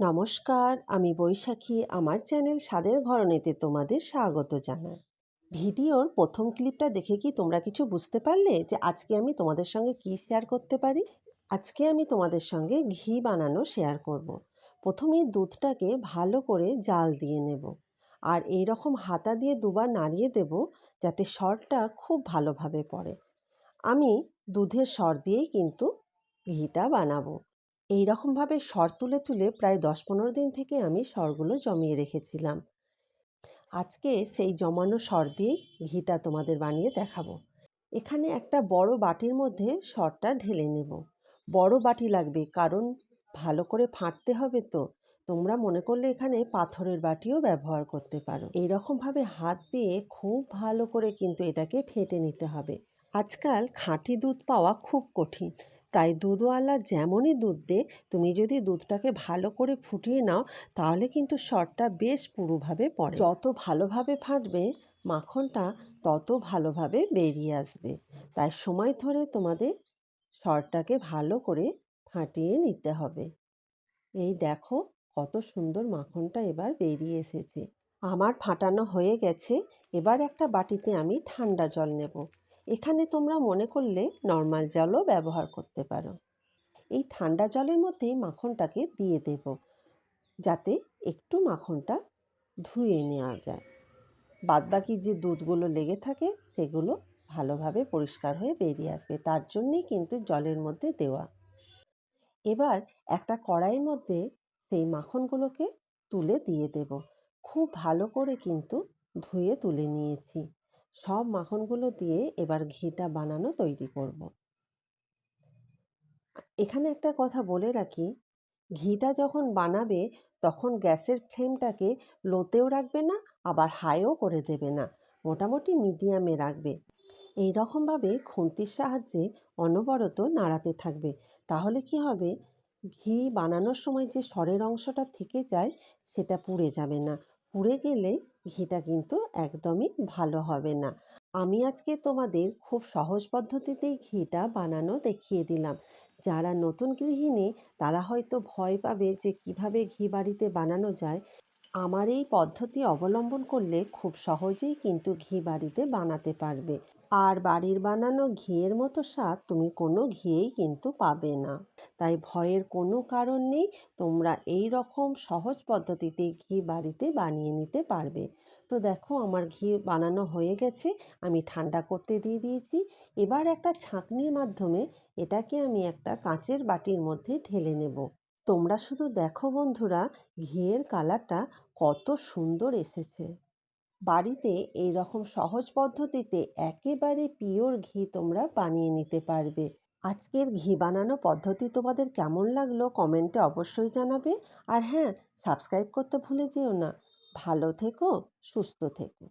নমস্কার, আমি বৈশাখী। আমার চ্যানেল স্বাদের ঘরনেতে তোমাদের স্বাগত জানাই। ভিডিওর প্রথম ক্লিপটা দেখে কি তোমরা কিছু বুঝতে পারলে যে আজকে আমি তোমাদের সঙ্গে কি শেয়ার করতে পারি? আজকে আমি তোমাদের সঙ্গে ঘি বানানো শেয়ার করব। প্রথমে দুধটাকে ভালো করে জাল দিয়ে নেব। আর এই রকম হাতা দিয়ে দুবার নাড়িয়ে দেব যাতে সরটা খুব ভালোভাবে পড়ে। আমি দুধের সর দিয়েই কিন্তু ঘিটা বানাবো। এই রকমভাবে সর তুলে তুলে প্রায় দশ পনেরো দিন থেকে আমি সরগুলো জমিয়ে রেখেছিলাম। আজকে সেই জমানো সর দিয়েই ঘিটা তোমাদের বানিয়ে দেখাবো। এখানে একটা বড় বাটির মধ্যে সরটা ঢেলে নেব। বড় বাটি লাগবে, কারণ ভালো করে ফাটতে হবে তো। তোমরা মনে করলে এখানে পাথরের বাটিও ব্যবহার করতে পারো। এইরকমভাবে হাত দিয়ে খুব ভালো করে কিন্তু এটাকে ফেটে নিতে হবে। আজকাল খাঁটি দুধ পাওয়া খুব কঠিন। তাই দুধওয়ালা যেমনই দুধ দে, তুমি যদি দুধটাকে ভালো করে ফুটিয়ে নাও, তাহলে কিন্তু সরটা বেশ পুরোভাবে পড়ে। যত ভালোভাবে ফাটবে মাখনটা, তত ভালোভাবে বেরিয়ে আসবে। তাই সময় ধরে তোমাদের সরটাকে ভালো করে ফাটিয়ে নিতে হবে। এই দেখো কত সুন্দর মাখনটা এবার বেরিয়ে এসেছে। আমার ফাটানো হয়ে গেছে, এবার একটা বাটিতে আমি ঠান্ডা জল নেব। এখানে তোমরা মনে করলে নর্মাল জলও ব্যবহার করতে পারো। এই ঠান্ডা জলের মধ্যেই মাখনটাকে দিয়ে দেব, যাতে একটু মাখনটা ধুয়ে নেওয়া যায়। বাদবাকি যে দুধগুলো লেগে থাকে, সেগুলো ভালোভাবে পরিষ্কার হয়ে বেরিয়ে আসবে, তার জন্যেই কিন্তু জলের মধ্যে দেওয়া। এবার একটা কড়াইয়ের মধ্যে সেই মাখনগুলোকে তুলে দিয়ে দেব। খুব ভালো করে কিন্তু ধুয়ে তুলে নিয়েছি। সব মাখনগুলো দিয়ে এবার ঘিটা বানানো তৈরি করব। এখানে একটা কথা বলে রাখি, ঘিটা যখন বানাবে তখন গ্যাসের ফ্লেমটাকে লোতেও রাখবে না, আবার হাইও করে দেবে না, মোটামুটি মিডিয়ামে রাখবে। এই রকমভাবে খুন্তির সাহায্যে অনবরত নাড়াতে থাকবে। তাহলে কি হবে? ঘি বানানোর সময় যে সরের অংশটা থেকে যায় সেটা পুড়ে যাবে না। পুড়ে গেলে ঘিটা কিন্তু একদমই ভালো হবে না। আমি আজকে তোমাদের খুব সহজ পদ্ধতিতেই ঘিটা বানানো দেখিয়ে দিলাম। যারা নতুন গৃহিণী, তারা হয়তো ভয় পাবে যে কীভাবে ঘি বাড়িতে বানানো যায়। আমার এই পদ্ধতি অবলম্বন করলে খুব সহজেই কিন্তু ঘি বাড়িতে বানাতে পারবে। আর বাড়ির বানানো ঘিয়ের মতো স্বাদ তুমি কোনো ঘিয়েই কিন্তু পাবে না। তাই ভয়ের কোনো কারণ নেই, তোমরা এই রকম সহজ পদ্ধতিতে ঘি বাড়িতে বানিয়ে নিতে পারবে। তো দেখো, আমার ঘি বানানো হয়ে গেছে, আমি ঠান্ডা করতে দিয়ে দিয়েছি। এবার একটা ছাঁকনির মাধ্যমে এটাকে আমি একটা কাঁচের বাটির মধ্যে ঢেলে নেব। তোমরা শুধু দেখো বন্ধুরা, ঘিয়ের কালারটা কত সুন্দর এসেছে। বাড়িতে এই রকম সহজ পদ্ধতিতে একেবারে পিওর ঘি তোমরা বানিয়ে নিতে পারবে। আজকের ঘি বানানো পদ্ধতি তোমাদের কেমন লাগল কমেন্টে অবশ্যই জানাবে। আর হ্যাঁ সাবস্ক্রাইব করতে ভুলে যেও না। ভালো থেকো, সুস্থ থেকো।